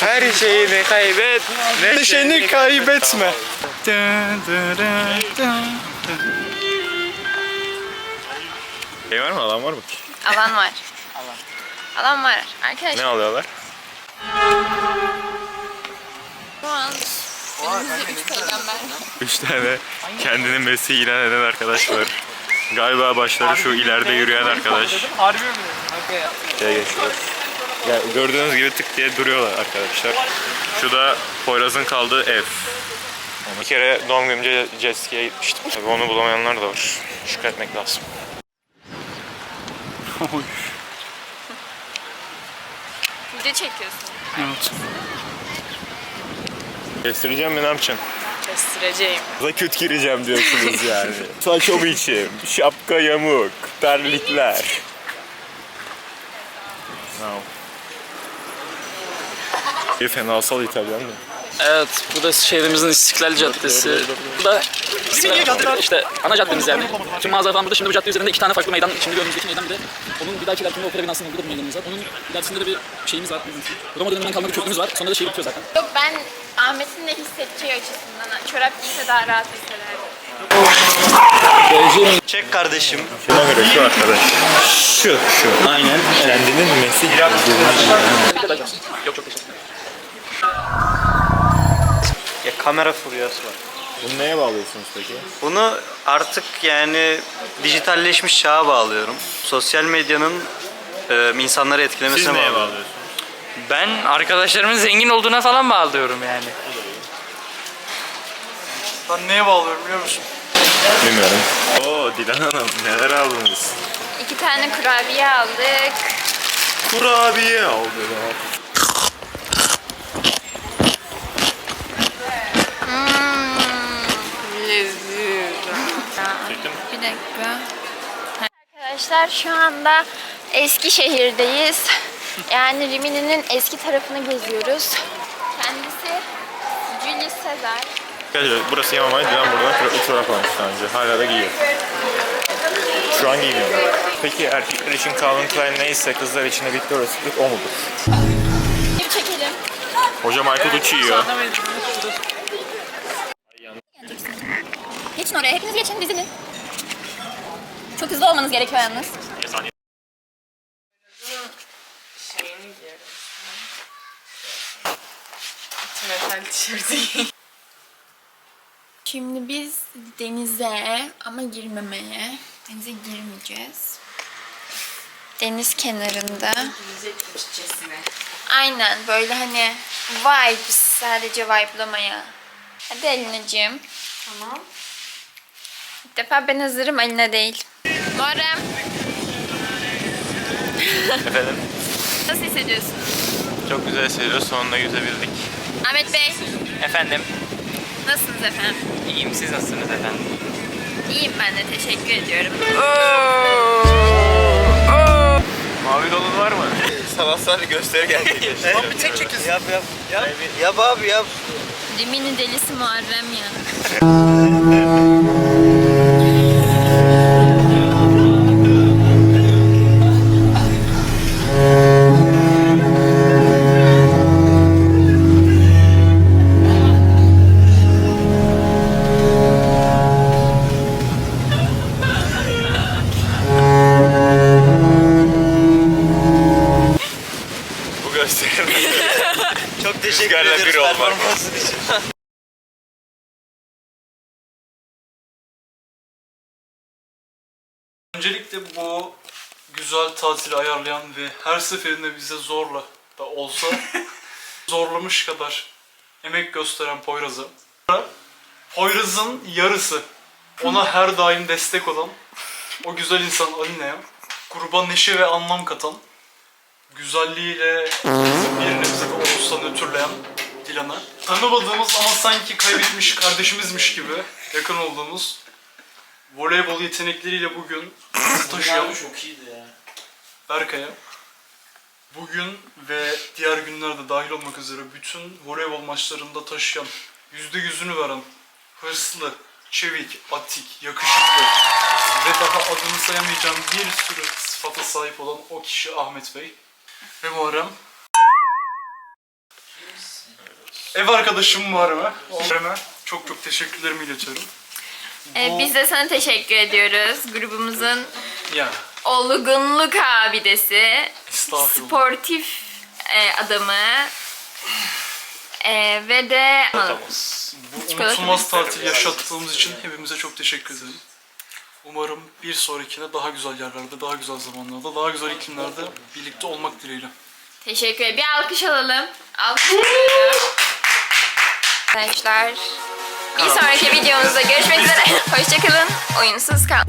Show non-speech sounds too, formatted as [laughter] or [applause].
Her şeyini kaybet. Neşeni kaybetme. Şey var mı? Alan var mı? Alan var. Alan. Alan var. Arkadaşlar Ne alıyorlar? şu an elimizde üç peygamber. Üç tane kendini Mesih ilan eden arkadaşlar. Galiba başları şu ileride yürüyen arkadaş. Harbi mi? Şeye geçiyorlar. Ya gördüğünüz gibi tık diye duruyorlar arkadaşlar. Şu da Poyraz'ın kaldığı ev. Bir kere doğum günümce jet ski'ye gitmiştim. Tabii onu bulamayanlar da var. Şükretmek lazım. Oy. Video çekiyorsun. Evet. Kestireceğim mi ne yapacaksın? Kestireceğim. Da kötü gireceğim diyorsunuz yani. [laughs] Saç o biçim, şapka yamuk, terlikler. No. Bir fenasal İtalyan mı? Evet, burası şehrimizin İstiklal Caddesi. Bu da işte ana caddemiz yani. Tüm mağazalar falan burada. Şimdi bu cadde üzerinde iki tane farklı meydan. Şimdi önümüzdeki meydan bir de onun bir dahaki ilerikinde opera binasının burada bir meydanımız var. Onun ilerisinde de bir şeyimiz var. Roma döneminden kalma bir köprümüz var. Sonra da şehir bitiyor zaten. Yok ben Ahmet'in ne hissedeceği açısından çorap giyse daha rahat hissederdim. Çek kardeşim. Şuna göre şu arkadaş. Şu. Şu. Aynen. Kendinin Mesih kamera furyası var. Bunu neye bağlıyorsunuz peki? Bunu artık yani dijitalleşmiş çağa bağlıyorum. Sosyal medyanın e, insanları etkilemesine Siz neye bağlıyorum. bağlıyorsunuz? Ben arkadaşlarımın zengin olduğuna falan bağlıyorum yani. Ben neye bağlıyorum biliyor musun? Bilmiyorum. Oo Dilan Hanım neler aldınız? İki tane kurabiye aldık. Kurabiye aldım. Çektin mi? Bir dakika. Arkadaşlar şu anda Eskişehir'deyiz. Yani Rimini'nin eski tarafını geziyoruz. Kendisi Julius Caesar. Arkadaşlar burası Yamamay. Dilan buradan kro- çorap almış daha önce. Hala da giyiyor. Şu an giymiyor. Peki erkekler için Calvin Klein neyse kızlar için de Victoria's Secret o mudur? Bir çekelim. Hoca Michael Gucci yiyor. Geçin oraya. Hepiniz geçin dizinin. Çok hızlı olmanız gerekiyor yalnız. Metal tişörtü Şimdi biz denize ama girmemeye, denize girmeyeceğiz. Deniz kenarında. Aynen böyle hani vibes sadece vibe'lamaya. Hadi Alina'cığım. Tamam. İlk defa ben hazırım Alina değil. Muharrem Efendim? nasıl hissediyorsun? Çok güzel hissediyoruz. Sonunda yüzebildik. Ahmet Bey Efendim, nasılsınız efendim? iyiyim siz nasılsınız efendim? İyiyim ben de teşekkür ediyorum. Mavi dolun var mı? [laughs] Sanatsal bir gösteri gerçekleşti. Abi [laughs] bir tek çekiyorsun. Yap yap. Yap, yap abi yap. Rimini delisi Muharrem ya. [laughs] Bu gösterim. Çok teşekkür ederiz olmak. performansın için. Öncelikle bu güzel tatili ayarlayan ve her seferinde bize zorla da olsa [laughs] zorlamış kadar emek gösteren Poyraz'a. Poyraz'ın yarısı ona her daim destek olan o güzel insan Aline'ye gruba neşe ve anlam katan güzelliğiyle bir nebze olursa nötrleyen Dilan'a tanımadığımız ama sanki kaybetmiş kardeşimizmiş gibi yakın olduğumuz voleybol yetenekleriyle bugün bizi [laughs] taşıyan çok iyiydi ya. Berkay'a bugün ve diğer günlerde dahil olmak üzere bütün voleybol maçlarında taşıyan, yüzde yüzünü veren, hırslı, çevik, atik, yakışıklı ve daha adını sayamayacağım bir sürü sıfata sahip olan o kişi Ahmet Bey ve Muharrem. ev arkadaşım var mı? Ömer'e çok çok teşekkürlerimi iletiyorum. Ee, Bu- biz de sana teşekkür ediyoruz. Grubumuzun Ya olgunluk abidesi, sportif e, adamı e, ve de Bu Çikolata unutulmaz tatil yaşattığımız için hepimize çok teşekkür ederim. Umarım bir sonrakine daha güzel yerlerde, daha güzel zamanlarda, daha güzel iklimlerde birlikte olmak dileğiyle. teşekkür ederim. Bir alkış alalım. Alkış. Arkadaşlar bir sonraki videomuzda görüşmek üzere. [laughs] Hoşçakalın. Oyunsuz kal.